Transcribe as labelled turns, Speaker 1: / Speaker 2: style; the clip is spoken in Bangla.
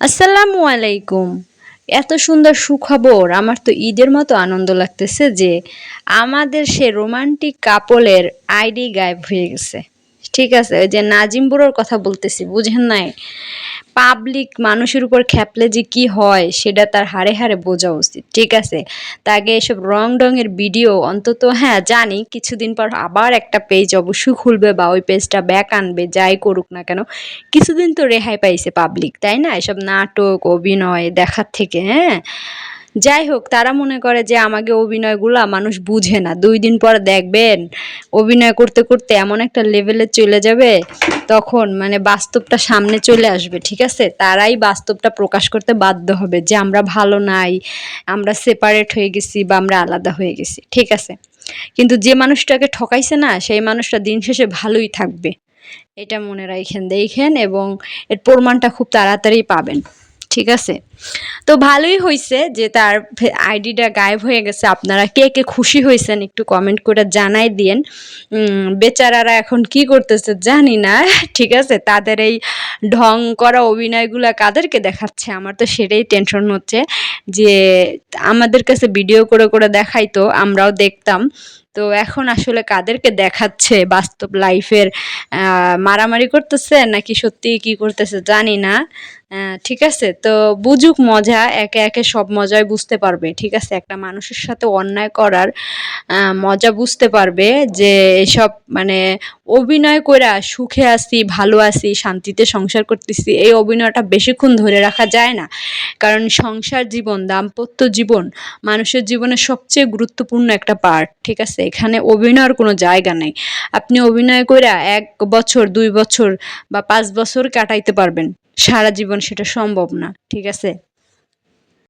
Speaker 1: আসসালামু আলাইকুম। এত সুন্দর সুখবর, আমার তো ঈদের মতো আনন্দ লাগতেছে যে আমাদের সে রোমান্টিক কাপলের আইডি গায়েব হয়ে গেছে। ঠিক আছে, ওই যে নাজিম বুড়োর কথা বলতেছি, বুঝেন নাই? পাবলিক মানুষের উপর খেপলে যে কি হয়, সেটা তার হাড়ে হাড়ে বোঝা উচিত, ঠিক আছে? তাকে এসব রং ডঙের ভিডিও, অন্তত হ্যাঁ জানি, কিছুদিন পর আবার একটা পেজ অবশ্যই খুলবে বা ওই পেজটা ব্যাক আনবে, যাই করুক না কেন, কিছুদিন তো রেহাই পাইছে পাবলিক তাই না? এসব নাটক, অভিনয়, দেখার থেকে হ্যাঁ? যাই হোক, তারা মনে করে যে আমাকে অভিনয়গুলা মানুষ বুঝে না। দুই দিন পর দেখবেন, অভিনয় করতে করতে এমন একটা লেভেলে চলে যাবে, তখন মানে বাস্তবটা সামনে চলে আসবে, ঠিক আছে? তারাই বাস্তবটা প্রকাশ করতে বাধ্য হবে যে আমরা ভালো নাই, আমরা সেপারেট হয়ে গেছি বা আমরা আলাদা হয়ে গেছি, ঠিক আছে? কিন্তু যে মানুষটাকে ঠকাইছে না, সেই মানুষটা দিন শেষে ভালোই থাকবে। এটা মনে রাখেন, দেখেন এবং এর প্রমাণটা খুব তাড়াতাড়ি পাবেন। ঠিক আছে? তো ভালোই হয়েছে যে তার আইডিটা গায়েব হয়ে গেছে। আপনারা কে কে খুশি হয়েছেন একটু কমেন্ট করে জানাই দিন বেচারারা এখন কি করতেছে জানি না, ঠিক আছে? তাদের এই ঢং করা অভিনয়গুলো কাদেরকে দেখাচ্ছে? আমার তো সেটাই টেনশন হচ্ছে যে আমাদের কাছে ভিডিও করে করে দেখাইতো, আমরাও দেখতাম। তো এখন আসলে কাদেরকে দেখাচ্ছে? বাস্তব লাইফের মারামারি করতেছে নাকি সত্যি কি করতেছে জানি না। ঠিক আছে। তো বুঝুক মজা, একে একে সব মজাই বুঝতে পারবে, ঠিক আছে? একটা মানুষের সাথে অন্যায় করার মজা বুঝতে পারবে যে এসব মানে অভিনয় করে সুখে আছি, ভালো আছি, শান্তিতে সংসার করতেছি, এই অভিনয়টা বেশিক্ষণ ধরে রাখা যায় না। কারণ সংসার জীবন, দাম্পত্য জীবন, মানুষের জীবনের সবচেয়ে গুরুত্বপূর্ণ একটা পার্ট ঠিক আছে? এখানে অভিনয়ের কোনো জায়গা নেই। আপনি অভিনয় করে এক বছর, দুই বছর বা পাঁচ বছর কাটাইতে পারবেন। সারা জীবন সেটা সম্ভব না ঠিক আছে?